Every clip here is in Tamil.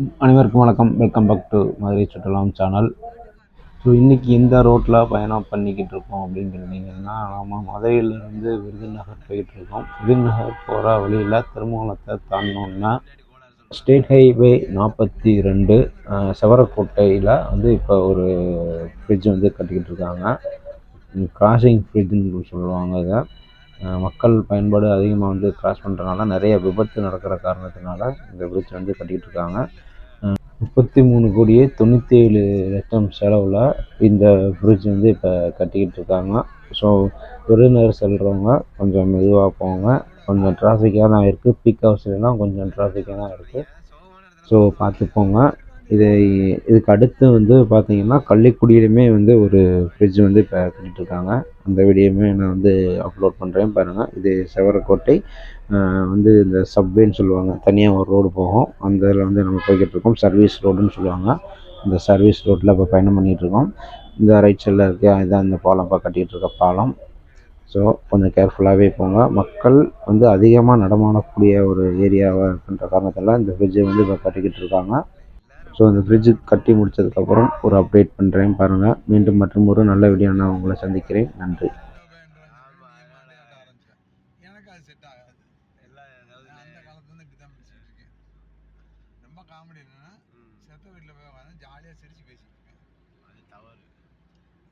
அனைவருக்கும் வணக்கம். வெல்கம் பேக் டு மதுரை சுற்றுலாம் சேனல் ஸோ இன்றைக்கி எந்த ரோட்டில் பயணம் பண்ணிக்கிட்டு இருக்கோம் அப்படின்னு கேட்டிங்கன்னா நம்ம மதுரையிலேருந்து விருதுநகர் போயிட்டுருக்கோம் விருதுநகர் போகிற வழியில் திருமணத்தை தாண்டினோன்னா ஸ்டேட் ஹைவே நாற்பத்தி ரெண்டு செவரக்கோட்டையில் வந்து இப்போ ஒரு ஃப்ரிட்ஜ் வந்து கட்டிக்கிட்டு இருக்காங்க. கிராசிங் ஃப்ரிட்ஜுன்னு சொல்லுவாங்க இதை. மக்கள் பயன்பாடு அதிகமாக வந்து கிராஸ் பண்ணுறனால நிறைய விபத்து நடக்கிற காரணத்தினால இந்த பிரிட்ஜ் வந்து கட்டிக்கிட்டு இருக்காங்க. முப்பத்தி மூணு கோடியே தொண்ணூற்றி ஏழு லட்சம் செலவில் இந்த பிரிட்ஜ் வந்து இப்போ கட்டிக்கிட்டு இருக்காங்க. ஸோ விருதுநகர் செல்கிறவங்க கொஞ்சம் மெதுவாக போங்க. கொஞ்சம் டிராஃபிக்காக தான் இருக்குது பீக் ஹவர்ஸ்லாம் கொஞ்சம் டிராஃபிக்காக தான் இருக்குது ஸோ பார்த்து போங்க. இதை இதுக்கு அடுத்து வந்து பார்த்தீங்கன்னா கள்ளிக்குடியிலுமே வந்து ஒரு ஃப்ரிட்ஜ் வந்து இப்போ கட்டிட்டு இருக்காங்க அந்த வீடியோவுமே நான் வந்து அப்லோட் பண்ணுறேன் பாருங்கள் இது செவரக்கோட்டை வந்து இந்த சப்வேன்னு சொல்லுவாங்க. தனியாக ஒரு ரோடு போகும். அந்த இதில் வந்து நம்ம போய்கிட்டு இருக்கோம் சர்வீஸ் ரோடுன்னு சொல்லுவாங்க. இந்த சர்வீஸ் ரோட்டில் இப்போ பயணம் பண்ணிகிட்டு இருக்கோம் இந்த ரைட் சைடில் இருக்க இதான் இந்த பாலம். இப்போ கட்டிகிட்டு இருக்க பாலம். ஸோ கொஞ்சம் கேர்ஃபுல்லாகவே போங்க. மக்கள் வந்து அதிகமாக நடமாடக்கூடிய ஒரு ஏரியாவாக இருக்கின்ற காரணத்தால் இந்த ஃப்ரிட்ஜை வந்து இப்போ கட்டிக்கிட்டு இருக்காங்க ஸோ இந்த ஃப்ரிட்ஜு கட்டி முடிச்சதுக்கப்புறம் ஒரு அப்டேட் பண்ணுறேன் பாருங்கள் மீண்டும் மற்றும் ஒரு நல்ல வீடியோ நான் உங்களை சந்திக்கிறேன். நன்றி. எனக்கு அது செட் ஆகாது. நான் அந்த காலத்துலேருந்து இப்படி தான் பேசிட்டு இருக்கேன். ரொம்ப காமெடி என்னன்னா செத்த வீட்டில் போய் உட்காந்து ஜாலியாக சிரிச்சு பேசிட்டு இருக்கேன். அது தவறு.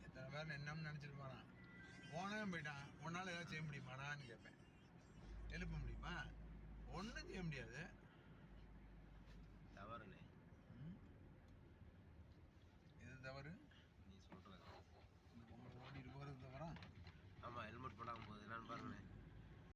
எத்தனை பேர் என்னன்னு நினச்சிட்டு போகிறான் போனவன் போயிட்டான். உன்னால் ஏதாவது செய்ய முடியுமாடான்னு கேட்பேன். எழுப்ப முடியுமா? ஒன்றும் செய்ய முடியாது.